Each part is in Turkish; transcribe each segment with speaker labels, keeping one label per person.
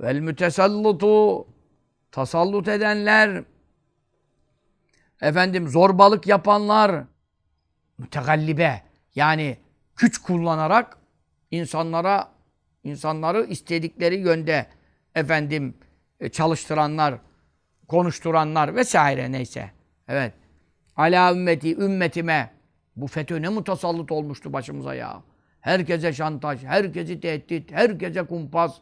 Speaker 1: vel mütesallutu tasallut edenler efendim zorbalık yapanlar mütegallibe yani güç kullanarak insanlara insanları istedikleri yönde efendim e, çalıştıranlar, konuşturanlar vesaire neyse. Evet. Ala ümmeti, ümmetime. Bu FETÖ ne mutasallıt olmuştu başımıza ya. Herkese şantaj, herkesi tehdit, herkese kumpas.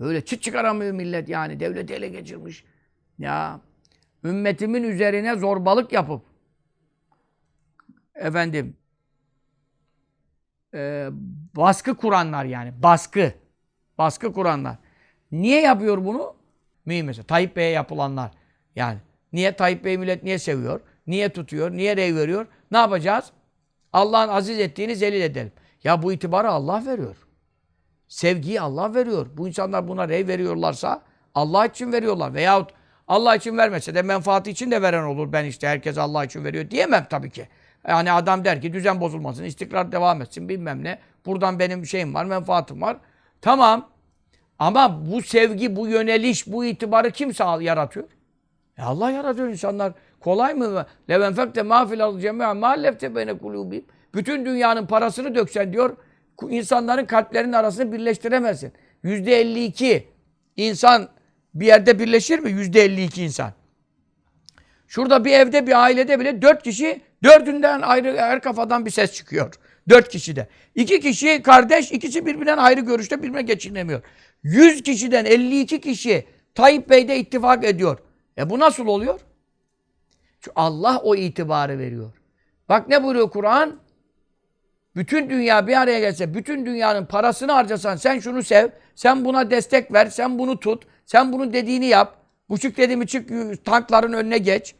Speaker 1: Böyle çıt çıkaramıyor millet yani. Devleti ele geçirmiş. Ya ümmetimin üzerine zorbalık yapıp efendim e, baskı kuranlar yani. Baskı. Baskı kuranlar. Niye yapıyor bunu? Mühim mesela. Tayyip Bey'e yapılanlar. Yani niye Tayyip Bey millet niye seviyor? Niye tutuyor? Niye rey veriyor? Ne yapacağız? Allah'ın aziz ettiğini zelil edelim. Ya bu itibarı Allah veriyor. Sevgiyi Allah veriyor. Bu insanlar buna rey veriyorlarsa Allah için veriyorlar. Veyahut Allah için vermese de menfaati için de veren olur. Ben işte herkes Allah için veriyor diyemem tabii ki. Yani adam der ki düzen bozulmasın, istikrar devam etsin bilmem ne. Buradan benim şeyim var, menfaatim var. Tamam. Ama bu sevgi, bu yöneliş, bu itibarı kim yaratıyor? E Allah yaratıyor insanlar. Kolay mı? Levenfekte mafil al cemi'a mallefte bene kulubim. Bütün dünyanın parasını döksen diyor, insanların kalplerinin arasını birleştiremezsin. Yüzde 52 insan bir yerde birleşir mi? Yüzde 52 insan. Şurada bir evde, bir ailede bile dört kişi, dördünden ayrı her kafadan bir ses çıkıyor. Dört kişide. İki kişi kardeş, ikisi birbirinden ayrı görüşte birbirine geçinemiyor. Yüz kişiden 52 kişi Tayyip Bey'de ittifak ediyor. E bu nasıl oluyor? Çünkü Allah o itibarı veriyor. Bak ne buyuruyor Kur'an? Bütün dünya bir araya gelse, bütün dünyanın parasını harcasan, sen şunu sev, sen buna destek ver, sen bunu tut, sen bunun dediğini yap. Buçuk dedi mi çık tankların önüne geç.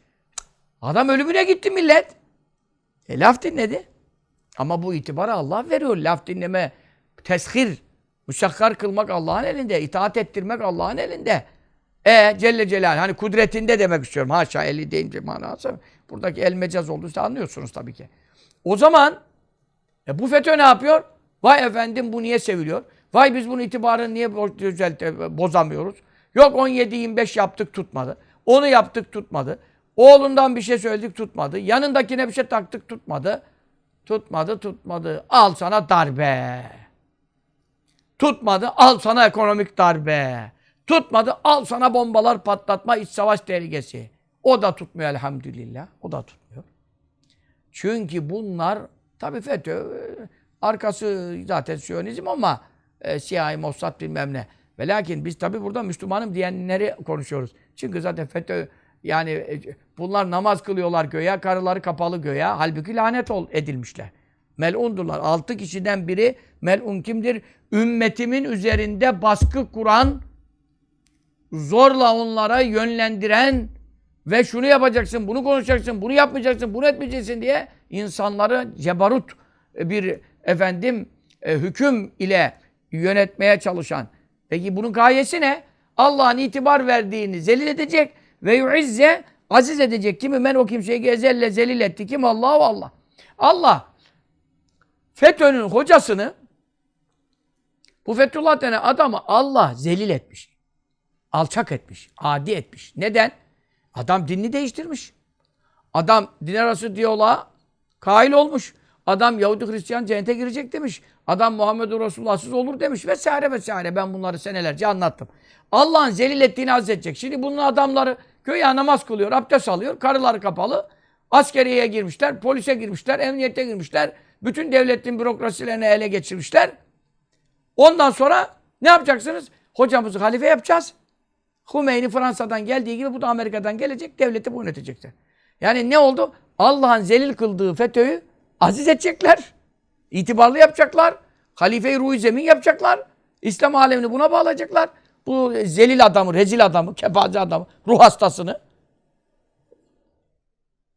Speaker 1: Adam ölümüne gitti millet. E laf dinledi. Ama bu itibarı Allah veriyor. Laf dinleme, teshir, müşakkar kılmak Allah'ın elinde. itaat ettirmek Allah'ın elinde. E Celle Celal hani kudretinde demek istiyorum. Haşa eli deyince manası. Buradaki el mecaz olduğunu anlıyorsunuz tabii ki. O zaman e bu FETÖ ne yapıyor? Vay efendim bu niye seviliyor? Vay biz bunun itibarını niye düzelte, bozamıyoruz? Yok 17-25 yaptık tutmadı. Onu yaptık tutmadı. Oğlundan bir şey söyledik tutmadı. Yanındakine bir şey taktık tutmadı. Tutmadı tutmadı. Al sana darbe. Tutmadı al sana ekonomik darbe. Tutmadı al sana bombalar patlatma iç savaş tehlikesi. O da tutmuyor elhamdülillah. O da tutmuyor. Çünkü bunlar tabi FETÖ e, arkası zaten Siyonizm ama e, CIA, Mossad bilmem ne. Ve lakin biz tabi burada Müslümanım diyenleri konuşuyoruz. Çünkü zaten FETÖ yani e, bunlar namaz kılıyorlar göğe, karıları kapalı göğe. Halbuki lanet ol, edilmişler. Mel'undurlar. Altı kişiden biri mel'un kimdir? Ümmetimin üzerinde baskı kuran, zorla onlara yönlendiren ve şunu yapacaksın, bunu konuşacaksın, bunu yapmayacaksın, bunu etmeyeceksin diye insanları cebarut bir efendim e, hüküm ile yönetmeye çalışan. Peki bunun gayesi ne? Allah'ın itibar verdiğini zelil edecek ve yuizze aziz edecek. Kimi men o kimseyi gezelle zelil etti. Kim? Allah Allah. Allah FETÖ'nün hocasını bu Fethullah denen adamı Allah zelil etmiş. Alçak etmiş. Adi etmiş. Neden? Adam dinini değiştirmiş. Adam din arası diyaloğa kail olmuş. Adam Yahudi Hristiyan cennete girecek demiş. Adam Muhammed Resulullah'sız olur demiş vesaire vesaire. Ben bunları senelerce anlattım. Allah'ın zelil ettiğini azledecek. Şimdi bunun adamları köye namaz kılıyor, abdest alıyor, karıları kapalı. Askeriyeye girmişler, polise girmişler, emniyete girmişler. Bütün devletin bürokrasilerini ele geçirmişler. Ondan sonra ne yapacaksınız? Hocamızı halife yapacağız. Hümeyni Fransa'dan geldiği gibi bu da Amerika'dan gelecek, devleti bu yönetecekler. Yani ne oldu? Allah'ın zelil kıldığı FETÖ'yü aziz edecekler. İtibarlı yapacaklar. Halife-i Ruhi Zemin yapacaklar. İslam alemini buna bağlayacaklar. Bu zelil adamı, rezil adamı, kepaze adamı, ruh hastasını.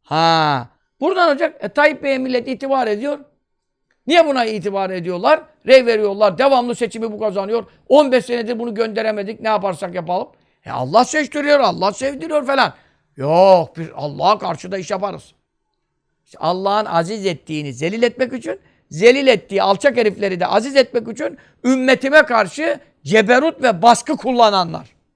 Speaker 1: Ha. Buradan olacak. E, Tayyip Bey'e millet itibar ediyor. Niye buna itibar ediyorlar? Rey veriyorlar. Devamlı seçimi bu kazanıyor. 15 senedir bunu gönderemedik. Ne yaparsak yapalım. E Allah seçtiriyor, Allah sevdiriyor falan. Yok, biz Allah'a karşı da iş yaparız. İşte Allah'ın aziz ettiğini zelil etmek için, zelil ettiği alçak herifleri de aziz etmek için ümmetime karşı ceberut ve baskı kullananlar.